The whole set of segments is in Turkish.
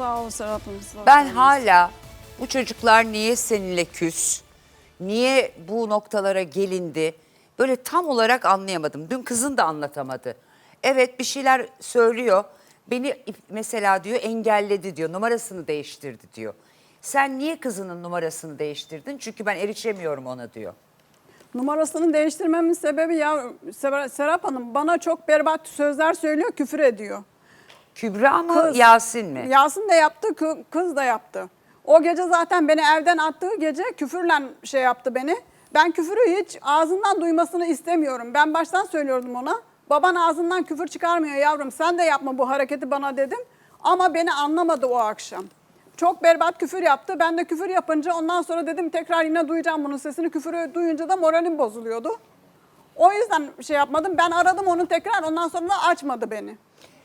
Sağ olun Serap Hanım. sağ Ben hala bu çocuklar niye seninle küs? Niye bu noktalara gelindi? Böyle tam olarak anlayamadım. Dün kızın da anlatamadı. Evet bir şeyler söylüyor. Beni mesela diyor engelledi diyor. Numarasını değiştirdi diyor. Sen niye kızının numarasını değiştirdin? Çünkü ben erişemiyorum ona diyor. Numarasını değiştirmemin sebebi ya Ser- Serap Hanım bana çok berbat sözler söylüyor, küfür ediyor. Kübra mı Kız. Yasin mi? Yasin de yaptı, kı- kız da yaptı. O gece zaten beni evden attığı gece küfürle şey yaptı beni. Ben küfürü hiç ağzından duymasını istemiyorum. Ben baştan söylüyordum ona. Baban ağzından küfür çıkarmıyor yavrum. Sen de yapma bu hareketi bana dedim. Ama beni anlamadı o akşam. Çok berbat küfür yaptı. Ben de küfür yapınca ondan sonra dedim tekrar yine duyacağım bunun sesini. Küfürü duyunca da moralim bozuluyordu. O yüzden şey yapmadım. Ben aradım onu tekrar ondan sonra da açmadı beni.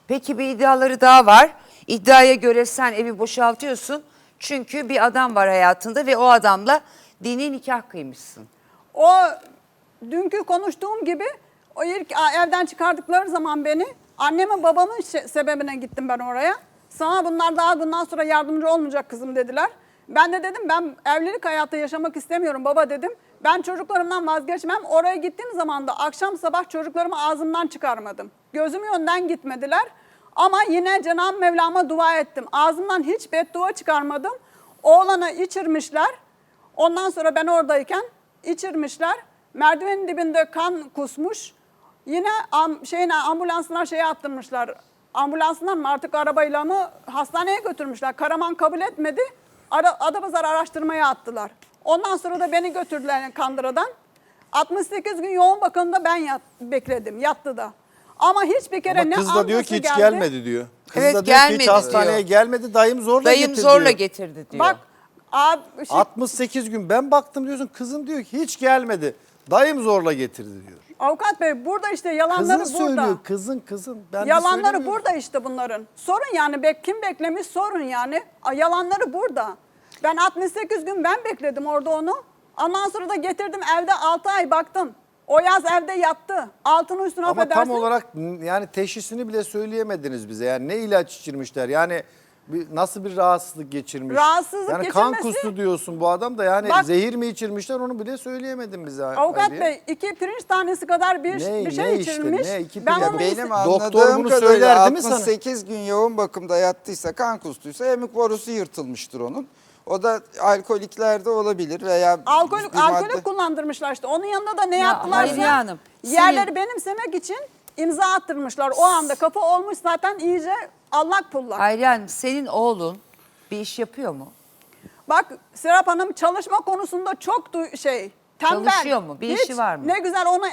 Peki bir iddiaları daha var. İddiaya göre sen evi boşaltıyorsun. Çünkü bir adam var hayatında ve o adamla dini nikah kıymışsın. O dünkü konuştuğum gibi o ilk evden çıkardıkları zaman beni annemin babamın sebebine gittim ben oraya. Sana bunlar daha bundan sonra yardımcı olmayacak kızım dediler. Ben de dedim ben evlilik hayatı yaşamak istemiyorum baba dedim. Ben çocuklarımdan vazgeçmem. Oraya gittiğim zaman da akşam sabah çocuklarımı ağzımdan çıkarmadım. Gözüm yönden gitmediler. Ama yine Cenab-ı Mevlam'a dua ettim. Ağzımdan hiç beddua çıkarmadım. Oğlanı içirmişler. Ondan sonra ben oradayken içirmişler. Merdivenin dibinde kan kusmuş. Yine am, şeyine ambulansına şeye attırmışlar. Ambulansından mı artık arabayla mı hastaneye götürmüşler. Karaman kabul etmedi. Ara, Adapazarı araştırmaya attılar. Ondan sonra da beni götürdüler Kandıra'dan. 68 gün yoğun bakımda ben yat, bekledim. Yattı da. Ama hiçbir kere Ama ne kız da diyor ki hiç geldi. gelmedi diyor. Kız Evet, da diyor ki gelmedi hiç hastaneye diyor. gelmedi. Dayım zorla Dayım getirdi zorla diyor. getirdi diyor. Bak abi, şey, 68 gün ben baktım diyorsun. Kızım diyor ki hiç gelmedi. Dayım zorla getirdi diyor. avukat bey burada işte yalanları Kızın burada. söylüyor. Kızın kızın. Ben de Yalanları söylemiyorum. burada işte bunların. Sorun yani bek kim beklemiş sorun yani. A, Yalanları burada. Ben 68 gün ben bekledim orada onu. Ondan sonra da getirdim evde 6 ay baktım. O yaz evde yattı. Altını üstüne Ama affedersin. tam olarak yani teşhisini bile söyleyemediniz bize. Yani ne ilaç içirmişler? Yani bir, nasıl bir rahatsızlık geçirmiş? Rahatsızlık yani kan geçirmesi- kustu diyorsun bu adam da yani Bak- zehir mi içirmişler onu bile söyleyemedin bize. Avukat. Bey iki pirinç tanesi kadar bir, Ne- bir şey ne işte, içirmiş. ne? İki ben pirinç- onu Benim Doktor anladığım bunu kadarıyla söyler değil mi sana? 68 gün yoğun bakımda yattıysa, kan kustuysa emik borusu yırtılmıştır onun. O da alkoliklerde olabilir veya Alkol, bir alkolü madde- kullandırmışlar işte. Onun yanında da ne Ya yaptılarsa Hayriye Hanım, yerleri senin- benimsemek için imza attırmışlar. O anda kapı olmuş zaten iyice allak pullak. Hayriye Hanım senin oğlun bir iş yapıyor mu? Bak Serap Hanım çalışma konusunda çok du- şey tembel. Çalışıyor mu? Bir işi var mı? Ne güzel ona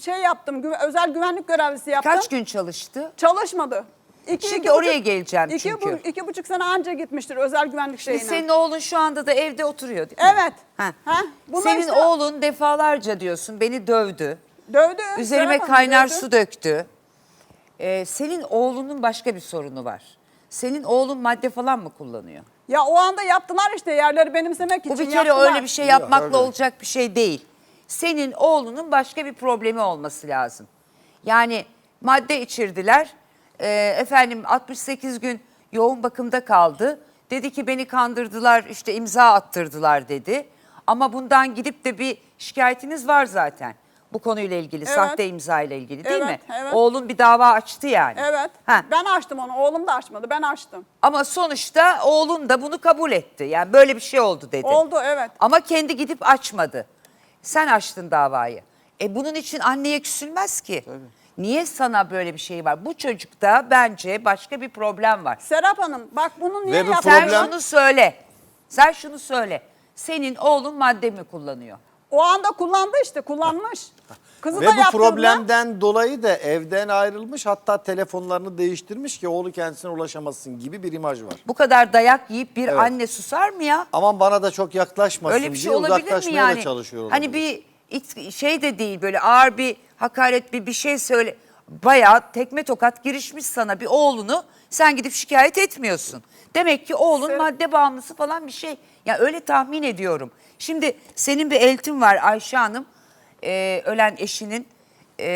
şey yaptım. güve- özel güvenlik görevlisi yaptım. Kaç gün çalıştı? Çalışmadı. İki, Şimdi iki oraya buçuk- geleceğim iki, çünkü. Bu, iki buçuk sene anca gitmiştir özel güvenlik şeyine. Senin oğlun şu anda da evde oturuyor değil mi? Evet. Ha. Ha, bunlar Senin işte- oğlun defalarca diyorsun beni dövdü. Dövdü. Üzerime kaynar dövdü. su döktü. Ee, senin oğlunun başka bir sorunu var. Senin oğlun madde falan mı kullanıyor? Ya o anda yaptılar işte yerleri benimsemek için Bu bir kere yaptılar. öyle bir şey yapmakla öyle. olacak bir şey değil. Senin oğlunun başka bir problemi olması lazım. Yani madde içirdiler. Ee, efendim 68 gün yoğun bakımda kaldı. Dedi ki beni kandırdılar işte imza attırdılar dedi. Ama bundan gidip de bir şikayetiniz var zaten. Bu konuyla ilgili, Evet. sahte imza ile ilgili değil mi? Evet, evet. Oğlun bir dava açtı yani. Evet. Ha. Ben açtım onu. Oğlum da açmadı. Ben açtım. Ama sonuçta oğlun da bunu kabul etti. Yani böyle bir şey oldu dedi. Oldu evet. Ama kendi gidip açmadı. Sen açtın davayı. E bunun için anneye küsülmez ki. Niye sana böyle bir şey var? Bu çocukta bence başka bir problem var. Serap Hanım bak bunu niye Ve bu yaptın? Sen Problem- şunu söyle. Sen şunu söyle. Senin oğlun madde mi kullanıyor? O anda kullandı işte kullanmış. Kızı Ve da bu yaptırdı. problemden dolayı da evden ayrılmış hatta telefonlarını değiştirmiş ki oğlu kendisine ulaşamasın gibi bir imaj var. Bu kadar dayak yiyip bir Evet. anne susar mı ya? Aman bana da çok yaklaşmasın Öyle bir şey diye olabilir mi uzaklaşmaya yani? da çalışıyor Hani olabilir. bir şey de değil böyle ağır bir hakaret bir bir şey söyle. Bayağı tekme tokat girişmiş sana bir oğlunu sen gidip şikayet etmiyorsun. Demek ki oğlun Ser- madde bağımlısı falan bir şey. Ya öyle tahmin ediyorum. Şimdi senin bir eltin var Ayşe Hanım. Ee, ölen eşinin. e,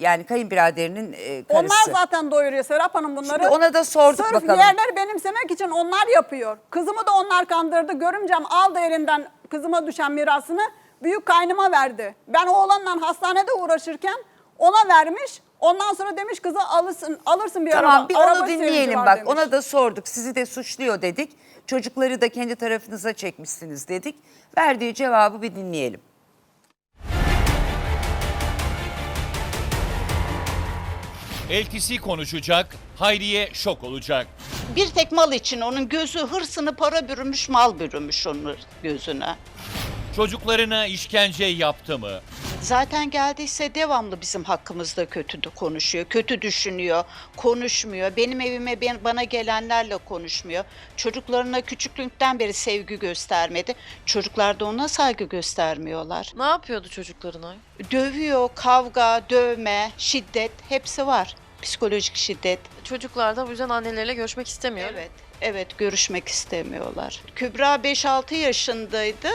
yani kayınbiraderinin e, karısı. Onlar zaten doyuruyor Serap Hanım bunları. Şimdi ona da sorduk Sırf bakalım. yerleri benimsemek için onlar yapıyor. Kızımı da onlar kandırdı. Görümcem aldı elinden kızıma düşen mirasını büyük kaynıma verdi. Ben oğlanla hastanede uğraşırken ona vermiş. Ondan sonra demiş kızı alırsın, alırsın bir Tamam araba. bir Araba onu dinleyelim bak. demiş. Ona da sorduk. Sizi de suçluyor dedik. Çocukları da kendi tarafınıza çekmişsiniz dedik. Verdiği cevabı bir dinleyelim. Eltisi konuşacak, Hayriye şok olacak. Bir tek mal için onun gözü hırsını para bürümüş, mal bürümüş onun gözüne. Çocuklarına işkence yaptı mı? Zaten geldiyse devamlı bizim hakkımızda kötü konuşuyor, kötü düşünüyor, konuşmuyor. Benim evime ben- bana gelenlerle konuşmuyor. Çocuklarına küçüklükten beri sevgi göstermedi. Çocuklar da ona saygı göstermiyorlar. Ne yapıyordu çocuklarına? Dövüyor, kavga, dövme, şiddet hepsi var. Psikolojik şiddet. Çocuklar da bu yüzden anneleriyle görüşmek istemiyor. Evet, evet görüşmek istemiyorlar. Kübra 5-6 yaşındaydı.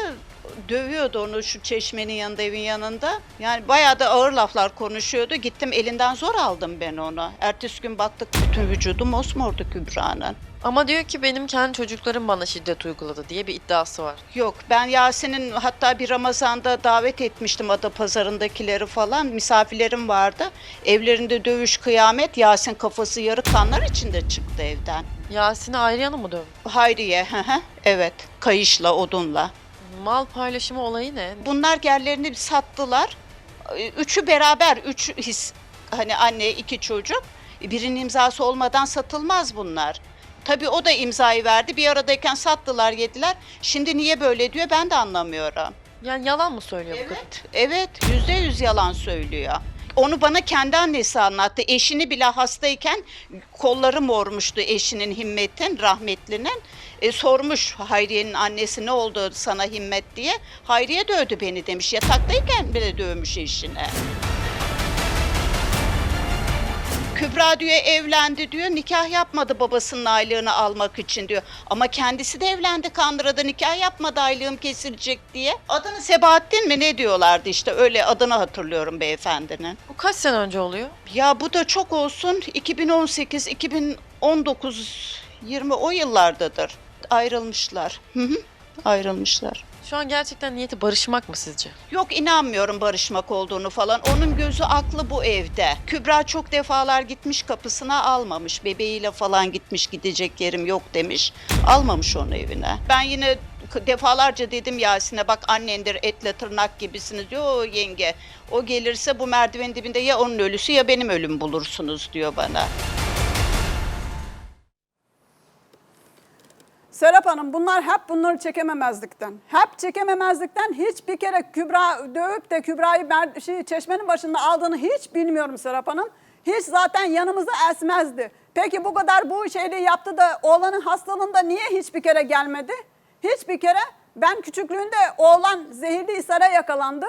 Dövüyordu onu şu çeşmenin yanında, evin yanında. Yani bayağı da ağır laflar konuşuyordu. Gittim elinden zor aldım ben onu. Ertesi gün baktık bütün vücudu mosmordu Kübra'nın. Ama diyor ki benim kendi çocuklarım bana şiddet uyguladı diye bir iddiası var. Yok ben Yasin'in hatta bir Ramazan'da davet etmiştim Adapazarı'ndakileri falan. Misafirlerim vardı. Evlerinde dövüş kıyamet. Yasin kafası yarı kanlar içinde çıktı evden. Yasin'i yanı mı dövdü? Hayriye, evet kayışla, odunla. Mal paylaşımı olayı ne? Bunlar yerlerini sattılar. Ee, Üçü beraber, üç his, hani anne iki çocuk. Birinin imzası olmadan satılmaz bunlar. Tabii o da imzayı verdi. Bir aradayken sattılar, yediler. Şimdi niye böyle diyor ben de anlamıyorum. Yani yalan mı söylüyor bu kadın? Evet, evet yüzde yüz yalan söylüyor. Onu bana kendi annesi anlattı. Eşini bile hastayken kolları mormuştu eşinin Himmet'in, rahmetlinin. E, sormuş Hayriye'nin annesi ne oldu sana Himmet diye. Hayriye dövdü beni demiş. Yataktayken bile dövmüş eşine. Kübra diyor evlendi diyor. Nikah yapmadı babasının aylığını almak için diyor. Ama kendisi de evlendi Kandıra'da nikah yapmadı aylığım kesilecek diye. Adını Sebahattin mi ne diyorlardı işte öyle adını hatırlıyorum beyefendinin. Bu kaç sene önce oluyor? Ya bu da çok olsun 2018, 2019, 20 o yıllardadır. Ayrılmışlar. Hı hı. Ayrılmışlar. Şu an gerçekten niyeti barışmak mı sizce? Yok inanmıyorum barışmak olduğunu falan. Onun gözü aklı bu evde. Kübra çok defalar gitmiş kapısına almamış. Bebeğiyle falan gitmiş gidecek yerim yok demiş. Almamış onu evine. Ben yine defalarca dedim Yasin'e bak annendir etle tırnak gibisiniz diyor o yenge. O gelirse bu merdivenin dibinde ya onun ölüsü ya benim ölüm bulursunuz diyor bana. Serap Hanım bunlar hep bunları çekememezlikten. Hep çekememezlikten hiçbir kere Kübra dövüp de Kübra'yı şey, çeşmenin başında aldığını hiç bilmiyorum Serap Hanım. Hiç zaten yanımıza esmezdi. Peki bu kadar bu şeyleri yaptı da oğlanın hastalığında niye hiçbir kere gelmedi? Hiçbir kere ben küçüklüğünde oğlan zehirli ishara yakalandı.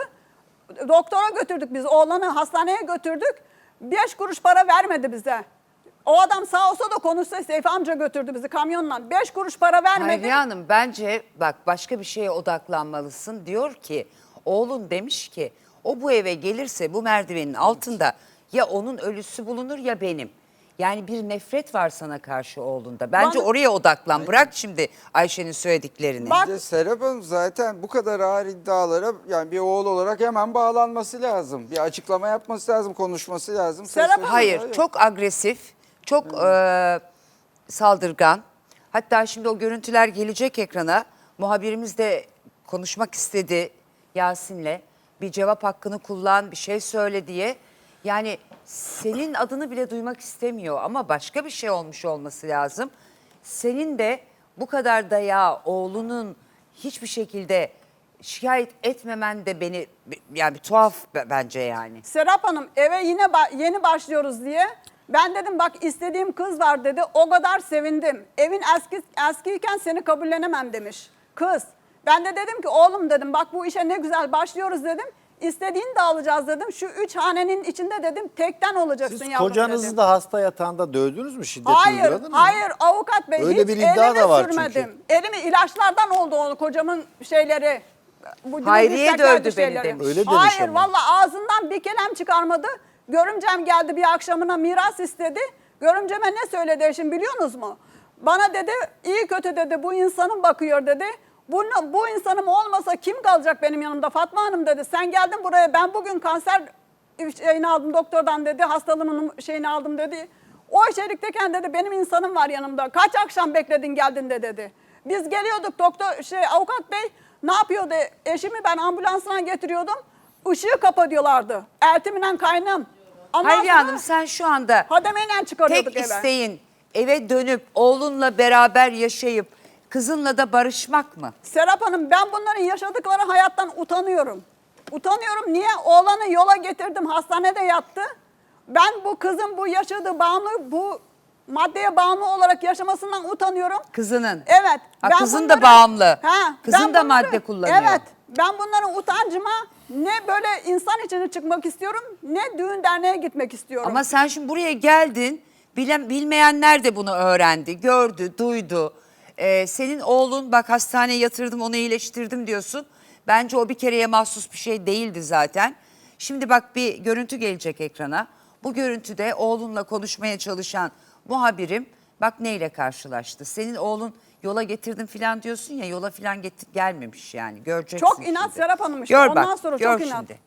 Doktora götürdük biz oğlanı hastaneye götürdük. Beş kuruş para vermedi bize. O adam sağ olsa da konuşsa Seyfi amca götürdü bizi kamyonla. Beş kuruş para vermedi. Hayriye Hanım bence bak başka bir şeye odaklanmalısın. Diyor ki oğlun demiş ki o bu eve gelirse bu merdivenin altında ya onun ölüsü bulunur ya benim. Yani bir nefret var sana karşı oğlunda. Bence Bana- oraya odaklan. Bırak şimdi Ayşe'nin söylediklerini. Bak- de Serap Hanım zaten bu kadar ağır iddialara yani bir oğul olarak hemen bağlanması lazım. Bir açıklama yapması lazım, konuşması lazım. Serap Hanım- Hayır, Yok. çok agresif, çok e, saldırgan. Hatta şimdi o görüntüler gelecek ekrana. Muhabirimiz de konuşmak istedi Yasin'le. Bir cevap hakkını kullan, bir şey söyle diye. Yani senin adını bile duymak istemiyor ama başka bir şey olmuş olması lazım. Senin de bu kadar dayağı oğlunun hiçbir şekilde şikayet etmemen de beni yani bir tuhaf be- bence yani. Serap Hanım eve yine ba- yeni başlıyoruz diye. Ben dedim bak istediğim kız var dedi. O kadar sevindim. Evin eski eskiyken seni kabullenemem demiş. Kız. Ben de dedim ki oğlum dedim bak bu işe ne güzel başlıyoruz dedim. İstediğini de alacağız dedim. Şu üç hanenin içinde dedim tekten olacaksın Siz yavrum kocanızı dedim. da hasta yatağında dövdünüz mü? Şiddet Hayır, uyguladınız mı? hayır avukat bey Öyle hiç bir iddia elimi da var sürmedim. çünkü. Elimi ilaçlardan oldu onu kocamın şeyleri. bu Hayriye dövdü beni şeyleri. demiş. Öyle demiş Hayır ama. valla ağzından bir kelam çıkarmadı. Görümcem geldi bir akşamına miras istedi. Görümceme ne söyledi eşim biliyorsunuz mu? Bana dedi iyi kötü dedi bu insanım bakıyor dedi. Bu, bu insanım olmasa kim kalacak benim yanımda Fatma Hanım dedi. Sen geldin buraya ben bugün kanser şeyini aldım doktordan dedi. Hastalığımın şeyini aldım dedi. O içerikteyken dedi benim insanım var yanımda. Kaç akşam bekledin geldin de dedi. Biz geliyorduk doktor şey avukat bey ne yapıyordu? Eşimi ben ambulansına getiriyordum. Işığı kapatıyorlardı. Eltiminen kaynım. Ondan Hayriye Hanım sen şu anda hademeyle çıkarıyorduk tek eve. isteğin eve dönüp oğlunla beraber yaşayıp kızınla da barışmak mı? Serap Hanım ben bunların yaşadıkları hayattan utanıyorum. Utanıyorum. Niye? Oğlanı yola getirdim. Hastanede yattı. Ben bu kızın bu yaşadığı bağımlı, bu maddeye bağımlı olarak yaşamasından utanıyorum. Kızının. Evet. Ha, ben kızın da bunları- bağımlı. Kızın ben da madde kullanıyor. Evet. Ben bunların utancıma ne böyle insan içine çıkmak istiyorum ne düğün derneğe gitmek istiyorum. Ama sen şimdi buraya geldin. Bilen, bilmeyenler de bunu öğrendi, gördü, duydu. Ee, senin oğlun bak hastaneye yatırdım onu iyileştirdim diyorsun. Bence o bir kereye mahsus bir şey değildi zaten. Şimdi bak bir görüntü gelecek ekrana. Bu görüntüde oğlunla konuşmaya çalışan muhabirim bak neyle karşılaştı. Senin oğlun yola getirdim filan diyorsun ya yola filan gelmemiş yani göreceksin Çok inat şimdi. Serap Hanım işte. Gör Ondan bak, sonra gör çok inat. şimdi.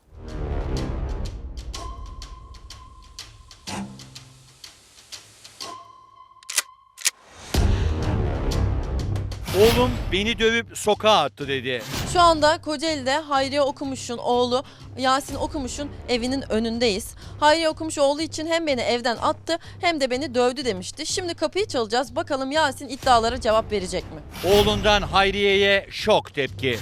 Oğlum beni dövüp sokağa attı dedi. Şu anda Kocaeli'de Hayriye Okumuş'un oğlu Yasin Okumuş'un evinin önündeyiz. Hayriye Okumuş oğlu için hem beni evden attı hem de beni dövdü demişti. Şimdi kapıyı çalacağız. Bakalım Yasin iddialara cevap verecek mi? Oğlundan Hayriye'ye şok tepki.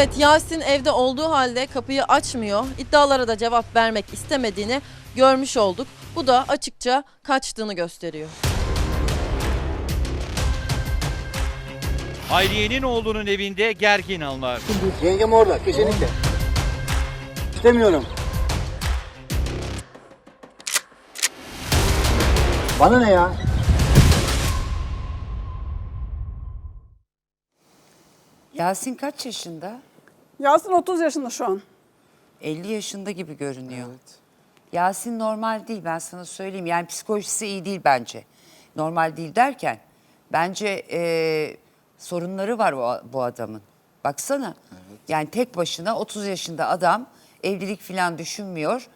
Evet Yasin evde olduğu halde kapıyı açmıyor. İddialara da cevap vermek istemediğini görmüş olduk. Bu da açıkça kaçtığını gösteriyor. Hayriye'nin oğlunun evinde gergin anlar. Yengem orada kesinlikle. İstemiyorum. Bana ne ya? Yasin kaç yaşında? Yasin 30 yaşında şu an. 50 yaşında gibi görünüyor. Yasin normal değil ben sana söyleyeyim. Yani psikolojisi iyi değil bence. Normal değil derken bence e, sorunları var o, bu adamın. Baksana. Yani tek başına 30 yaşında adam evlilik falan düşünmüyor.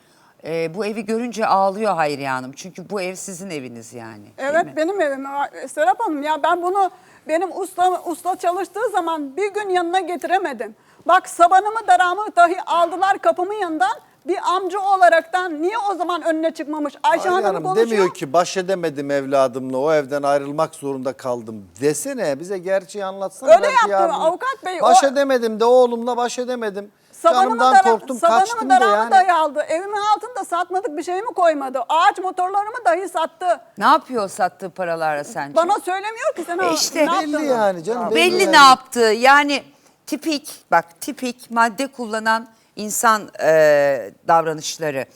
E, bu evi görünce ağlıyor Hayriye Hanım. Çünkü bu ev sizin eviniz yani. Evet benim evim. Serap Hanım ya ben bunu benim usta, usta çalıştığı zaman bir gün yanına getiremedim. Bak sabanımı daramı dahi aldılar kapımın yanından. Bir amca olaraktan niye o zaman önüne çıkmamış? Ayşe Hanım Hanım konuşuyor. demiyor ki baş edemedim evladımla o evden ayrılmak zorunda kaldım. Desene bize gerçeği anlatsana. Öyle belki yaptı yarın- avukat bey, Baş o- edemedim de oğlumla baş edemedim. Sabanımı, Canımdan dara, korktum sabanımı kaçtım da daramı yani. dahi aldı. Evimin altında satmadık bir şey mi koymadı? Ağaç motorlarımı dahi sattı. Ne yapıyor sattığı paralarla sence? Bana söylemiyor ki sen E işte. ne Belli yani canım. Belli yani. ne yaptığı yani tipik bak tipik madde kullanan insan e, davranışları.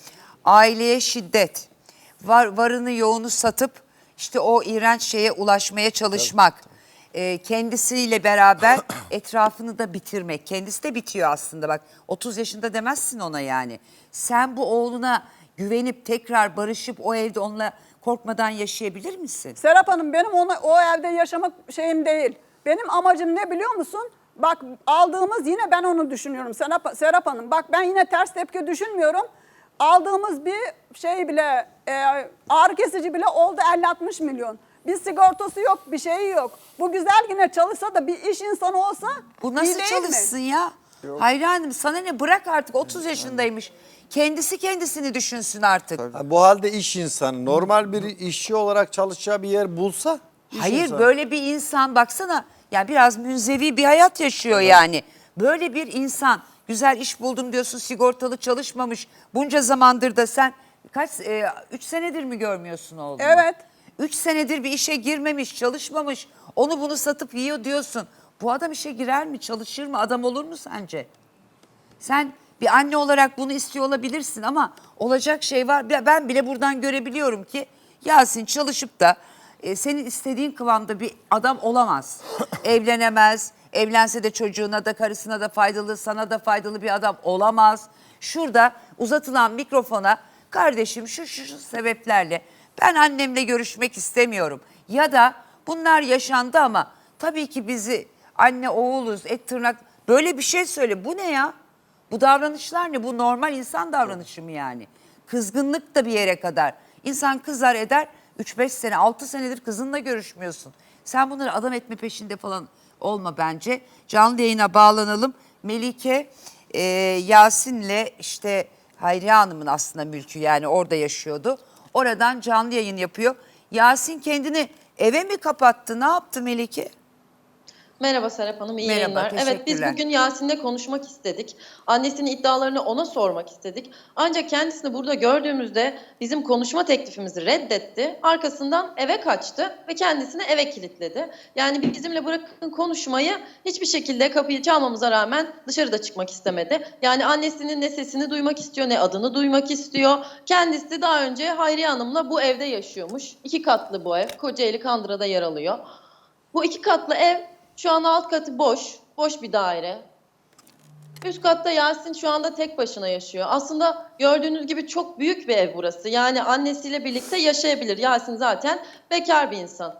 Aileye şiddet, var, varını yoğunu satıp işte o iğrenç şeye ulaşmaya çalışmak. E, kendisiyle beraber etrafını da bitirmek. Kendisi de bitiyor aslında bak 30 yaşında demezsin ona yani. Sen bu oğluna güvenip tekrar barışıp o evde onunla korkmadan yaşayabilir misin? Serap Hanım benim ona, o evde yaşamak şeyim değil. Benim amacım ne biliyor musun? Bak aldığımız yine ben onu düşünüyorum Serap, Serap Hanım. Bak ben yine ters tepki düşünmüyorum. Aldığımız bir şey bile e, ağrı kesici bile oldu 50-60 milyon. Bir sigortası yok, bir şeyi yok. Bu güzel yine çalışsa da bir iş insanı olsa Bu iyi nasıl değil çalışsın mi? ya? Hayri Hanım sana ne bırak artık 30 yaşındaymış. Kendisi kendisini düşünsün artık. Ha, Bu halde iş insanı normal bir işçi olarak çalışacağı bir yer bulsa. iş Hayır insanı. böyle bir insan baksana ya biraz münzevi bir hayat yaşıyor yani. Böyle bir insan güzel iş buldum diyorsun sigortalı çalışmamış. Bunca zamandır da sen kaç 3 senedir mi görmüyorsun oğlunu? Evet. 3 senedir bir işe girmemiş, çalışmamış. Onu bunu satıp yiyor diyorsun. Bu adam işe girer mi, çalışır mı, adam olur mu sence? Sen Bir anne olarak bunu istiyor olabilirsin ama olacak şey var. Ben bile buradan görebiliyorum ki Yasin çalışıp da e, senin istediğin kıvamda bir adam olamaz. Evlenemez. Evlense de çocuğuna da karısına da faydalı, sana da faydalı bir adam olamaz. Şurada uzatılan mikrofona kardeşim şu şu, şu sebeplerle ben annemle görüşmek istemiyorum. Ya da bunlar yaşandı ama tabii ki bizi anne oğuluz et tırnak böyle bir şey söyle. Bu ne ya? Bu davranışlar ne? Bu normal insan davranışı mı yani? Kızgınlık da bir yere kadar. İnsan kızar eder 3-5 sene 6 senedir kızınla görüşmüyorsun. Sen bunları adam etme peşinde falan olma bence. Canlı yayına bağlanalım. Melike e, Yasin'le işte Hayriye Hanım'ın aslında mülkü yani orada yaşıyordu. Oradan canlı yayın yapıyor. Yasin kendini eve mi kapattı? Ne yaptı Melike? Merhaba Serap Hanım, iyi Merhaba, yayınlar. Evet biz bugün Yasin'le konuşmak istedik. Annesinin iddialarını ona sormak istedik. Ancak kendisini burada gördüğümüzde bizim konuşma teklifimizi reddetti. Arkasından eve kaçtı ve kendisini eve kilitledi. Yani bizimle bırakın konuşmayı hiçbir şekilde kapıyı çalmamıza rağmen dışarıda çıkmak istemedi. Yani annesinin ne sesini duymak istiyor ne adını duymak istiyor. Kendisi daha önce Hayriye Hanım'la bu evde yaşıyormuş. İki katlı bu ev. Kocaeli Kandıra'da yer alıyor. Bu iki katlı ev şu an alt katı boş. Boş bir daire. Üst katta Yasin şu anda tek başına yaşıyor. Aslında gördüğünüz gibi çok büyük bir ev burası. Yani annesiyle birlikte yaşayabilir. Yasin zaten bekar bir insan.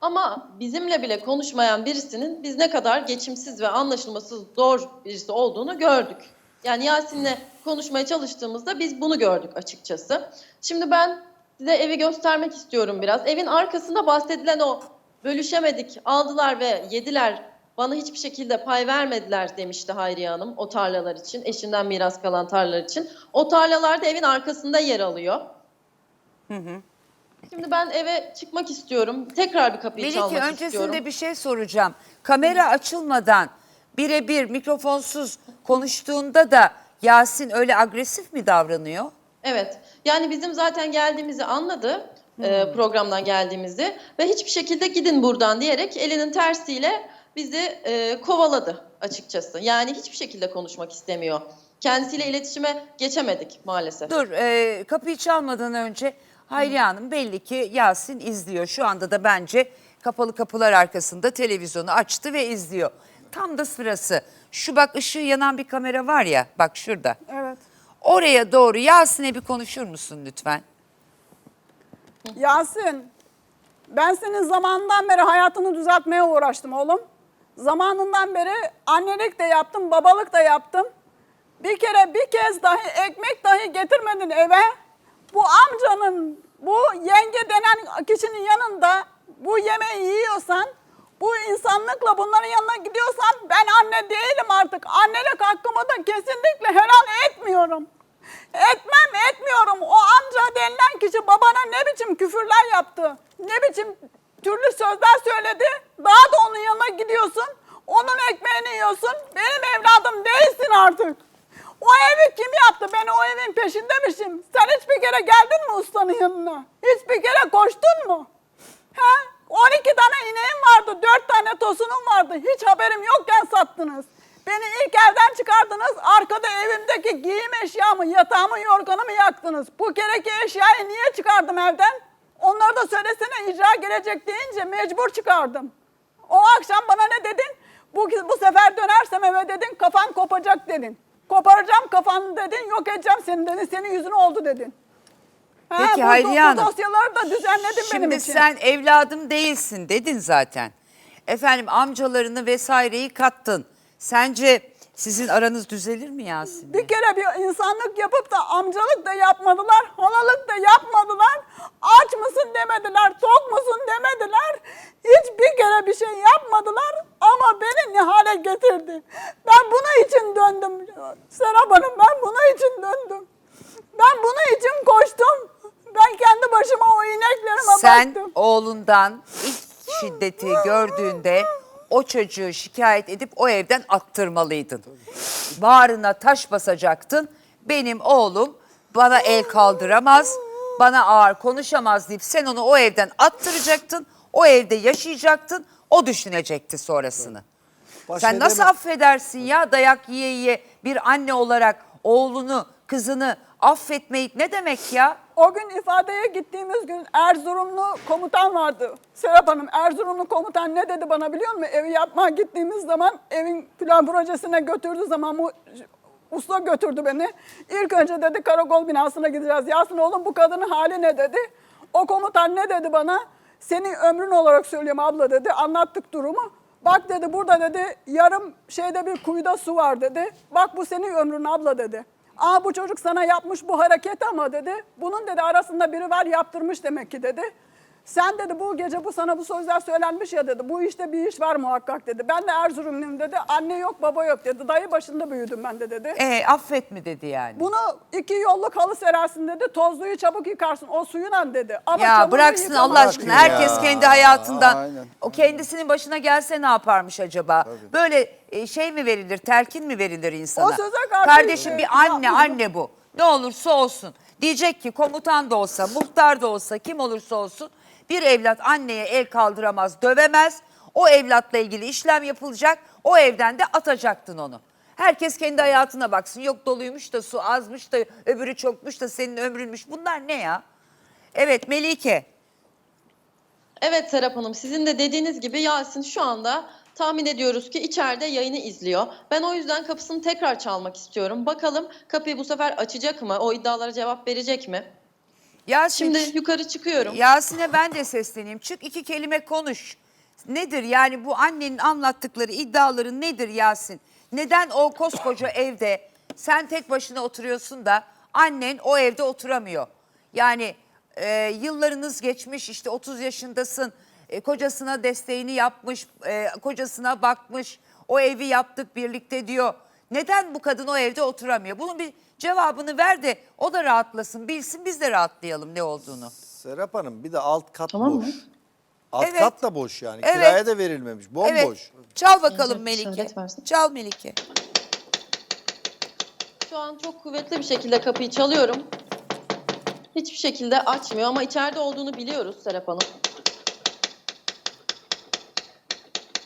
Ama bizimle bile konuşmayan birisinin biz ne kadar geçimsiz ve anlaşılması zor birisi olduğunu gördük. Yani Yasin'le konuşmaya çalıştığımızda biz bunu gördük açıkçası. Şimdi ben size evi göstermek istiyorum biraz. Evin arkasında bahsedilen o bölüşemedik, aldılar ve yediler. Bana hiçbir şekilde pay vermediler demişti Hayriye Hanım o tarlalar için, eşinden miras kalan tarlalar için. O tarlalar da evin arkasında yer alıyor. Şimdi ben eve çıkmak istiyorum. Tekrar bir kapıyı Melike çalmak öncesinde istiyorum. bir şey soracağım. Kamera açılmadan birebir mikrofonsuz konuştuğunda da Yasin öyle agresif mi davranıyor? Evet. Yani bizim zaten geldiğimizi anladı. E, programdan geldiğimizi ve hiçbir şekilde gidin buradan diyerek elinin tersiyle bizi e, kovaladı açıkçası. Yani hiçbir şekilde konuşmak istemiyor. Kendisiyle iletişime geçemedik maalesef. Dur e, kapıyı çalmadan önce Hayriye Hanım belli ki Yasin izliyor. Şu anda da bence kapalı kapılar arkasında televizyonu açtı ve izliyor. Tam da sırası. Şu bak ışığı yanan bir kamera var ya bak şurada. Evet. Oraya doğru Yasin'e bir konuşur musun lütfen? Yasin, ben senin zamanından beri hayatını düzeltmeye uğraştım oğlum. Zamanından beri annelik de yaptım, babalık da yaptım. Bir kere bir kez dahi ekmek dahi getirmedin eve. Bu amcanın, bu yenge denen kişinin yanında bu yemeği yiyorsan, bu insanlıkla bunların yanına gidiyorsan ben anne değilim artık. Annelik hakkımı da kesinlikle helal etmiyorum. Etmem etmiyorum. O amca denilen kişi babana ne biçim küfürler yaptı. Ne biçim türlü sözler söyledi. Daha da onun yanına gidiyorsun. Onun ekmeğini yiyorsun. Benim evladım değilsin artık. O evi kim yaptı? Ben o evin peşindemişim. Sen hiçbir kere geldin mi ustanın yanına? Hiçbir kere koştun mu? He? 12 tane ineğim vardı, 4 tane tosunum vardı. Hiç haberim yokken sattınız. Beni ilk evden çıkardınız, arkada evimdeki giyim eşyamı, yatağımı, yorganımı yaktınız. Bu kereki eşyayı niye çıkardım evden? Onları da söylesene icra gelecek deyince mecbur çıkardım. O akşam bana ne dedin? Bu, bu sefer dönersem eve dedin, kafan kopacak dedin. Koparacağım kafanı dedin, yok edeceğim seni dedin, senin yüzün oldu dedin. Ha, Peki bu- Hayriye Hanım. Bu dosyaları da düzenledim benim Şimdi için. sen evladım değilsin dedin zaten. Efendim amcalarını vesaireyi kattın. Sence sizin aranız düzelir mi Yasin'le? Bir kere bir insanlık yapıp da amcalık da yapmadılar, halalık da yapmadılar. Aç mısın demediler, tok musun demediler. Hiçbir kere bir şey yapmadılar ama beni ne hale getirdi. Ben bunun için döndüm Serap Hanım, ben bunun için döndüm. Ben bunun için koştum. Ben kendi başıma o ineklerime Sen baktım. oğlundan ilk şiddeti gördüğünde o çocuğu şikayet edip o evden attırmalıydın. Bağrına taş basacaktın. Benim oğlum bana el kaldıramaz, bana ağır konuşamaz deyip sen onu o evden attıracaktın. O evde yaşayacaktın. O düşünecekti sonrasını. Baş Sen nasıl edeme- affedersin ya dayak yiye yiye bir anne olarak oğlunu, kızını affetmeyi ne demek ya? O gün ifadeye gittiğimiz gün Erzurumlu komutan vardı. Serap Hanım Erzurumlu komutan ne dedi bana biliyor musun? Evi yapmaya gittiğimiz zaman evin plan projesine götürdüğü zaman bu usta götürdü beni. İlk önce dedi karakol binasına gideceğiz. Yasin oğlum bu kadının hali ne dedi. O komutan ne dedi bana? Senin ömrün olarak söylüyorum abla dedi. Anlattık durumu. Bak dedi burada dedi yarım şeyde bir kuyuda su var dedi. Bak bu senin ömrün abla dedi. Aa bu çocuk sana yapmış bu hareket ama dedi. Bunun dedi arasında biri var yaptırmış demek ki dedi. Sen dedi bu gece bu sana bu sözler söylenmiş ya dedi. Bu işte bir iş var muhakkak dedi. Ben de Erzurumluyum dedi. Anne yok baba yok dedi. Dayı başında büyüdüm ben de dedi. E affet mi dedi yani? Bunu iki yolluk halı serersin dedi. Tozluyu çabuk yıkarsın o suyuna dedi. Ama ya bıraksın yıkama- Allah aşkına. Bırakın Herkes ya. kendi hayatından. Aynen. O kendisinin başına gelse ne yaparmış acaba? Böyle e, şey mi verilir, telkin mi verilir insana? O söze karşı Kardeşim bir anne, yapmadım. anne bu. Ne olursa olsun. Diyecek ki komutan da olsa, muhtar da olsa, kim olursa olsun bir evlat anneye el kaldıramaz, dövemez. O evlatla ilgili işlem yapılacak. O evden de atacaktın onu. Herkes kendi hayatına baksın. Yok doluymuş da su azmış da öbürü çokmuş da senin ömrünmüş. Bunlar ne ya? Evet Melike. Evet Serap Hanım sizin de dediğiniz gibi Yasin şu anda tahmin ediyoruz ki içeride yayını izliyor. Ben o yüzden kapısını tekrar çalmak istiyorum. Bakalım kapıyı bu sefer açacak mı? O iddialara cevap verecek mi? Yasin, Şimdi yukarı çıkıyorum. Yasin'e ben de sesleneyim. Çık iki kelime konuş. Nedir yani bu annenin anlattıkları iddiaları nedir Yasin? Neden o koskoca evde sen tek başına oturuyorsun da annen o evde oturamıyor? Yani e, yıllarınız geçmiş işte 30 yaşındasın. E, kocasına desteğini yapmış, e, kocasına bakmış. O evi yaptık birlikte diyor. Neden bu kadın o evde oturamıyor? Bunun bir cevabını ver de o da rahatlasın, bilsin biz de rahatlayalım ne olduğunu. Serap Hanım bir de alt kat Tamam mı? boş. Alt Evet. kat da boş yani. Evet. Kiraya da verilmemiş. Bomboş. Evet. Çal bakalım Evet, Melike. versin. Çal Melike. Şu an çok kuvvetli bir şekilde kapıyı çalıyorum. Hiçbir şekilde açmıyor ama içeride olduğunu biliyoruz Serap Hanım.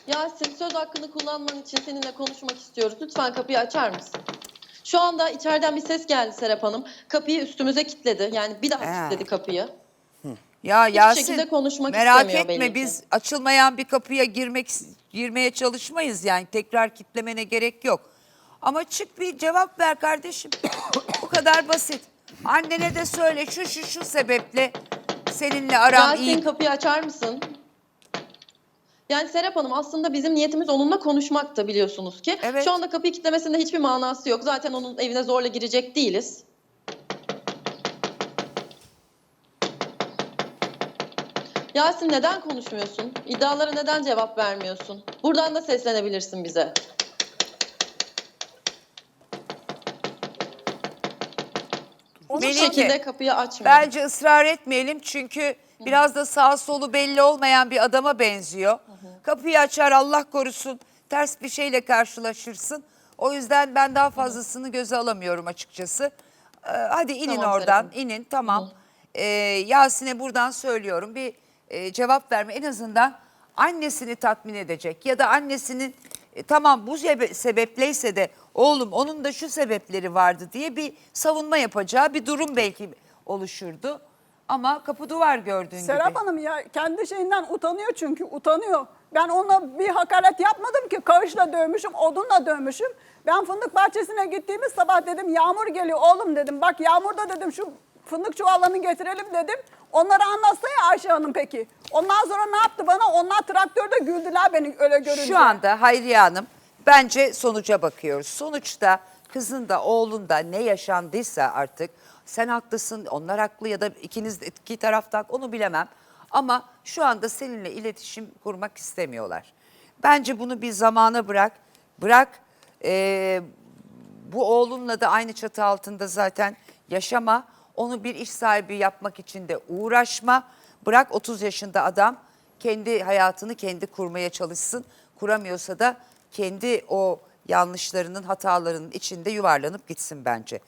Yasin söz hakkını kullanman için seninle konuşmak istiyoruz. Lütfen kapıyı açar mısın? Şu anda içeriden bir ses geldi Serap Hanım. Kapıyı üstümüze kilitledi. Yani bir daha Ha. kilitledi kapıyı. Ya Yasin şekilde konuşmak merak istemiyor etme belli ki. biz açılmayan bir kapıya girmek girmeye çalışmayız yani tekrar kitlemene gerek yok. Ama çık bir cevap ver kardeşim. Bu kadar basit. Annene de söyle şu şu şu sebeple seninle aram Yasin iyi. kapıyı açar mısın? Yani Serap Hanım aslında bizim niyetimiz onunla konuşmakta biliyorsunuz ki. Evet. Şu anda kapıyı kilitlemesinde hiçbir manası yok. Zaten onun evine zorla girecek değiliz. Yasin neden konuşmuyorsun? İddialara neden cevap vermiyorsun? Buradan da seslenebilirsin bize. Onu Bu Melike, şekilde kapıyı açmıyor. Bence ısrar etmeyelim çünkü biraz da sağ solu belli olmayan bir adama benziyor. Kapıyı açar Allah korusun ters bir şeyle karşılaşırsın. O yüzden ben daha fazlasını göze alamıyorum açıkçası. Ee, hadi inin Tamam, oradan Serap inin tamam. Ee, Yasin'e buradan söylüyorum bir e, cevap verme en azından annesini tatmin edecek ya da annesinin e, tamam bu sebe- sebepleyse de oğlum onun da şu sebepleri vardı diye bir savunma yapacağı bir durum belki oluşurdu. Ama kapı duvar gördüğün Serap gibi. Hanım ya kendi şeyinden utanıyor çünkü utanıyor. Ben ona bir hakaret yapmadım ki kağışla dövmüşüm, odunla dövmüşüm. Ben fındık bahçesine gittiğimiz sabah dedim yağmur geliyor oğlum dedim. Bak yağmurda dedim şu fındık çuvallarını getirelim dedim. Onları anlatsa ya Ayşe Hanım peki. Ondan sonra ne yaptı bana? Onlar traktörde güldüler beni öyle görünce. Şu anda Hayriye Hanım bence sonuca bakıyoruz. Sonuçta kızın da oğlun da ne yaşandıysa artık sen haklısın onlar haklı ya da ikiniz iki taraftan onu bilemem. Ama şu anda seninle iletişim kurmak istemiyorlar. Bence bunu bir zamana bırak. Bırak eee, bu oğlunla da aynı çatı altında zaten yaşama. Onu bir iş sahibi yapmak için de uğraşma. Bırak 30 yaşında adam kendi hayatını kendi kurmaya çalışsın. Kuramıyorsa da kendi o yanlışlarının, hatalarının içinde yuvarlanıp gitsin bence.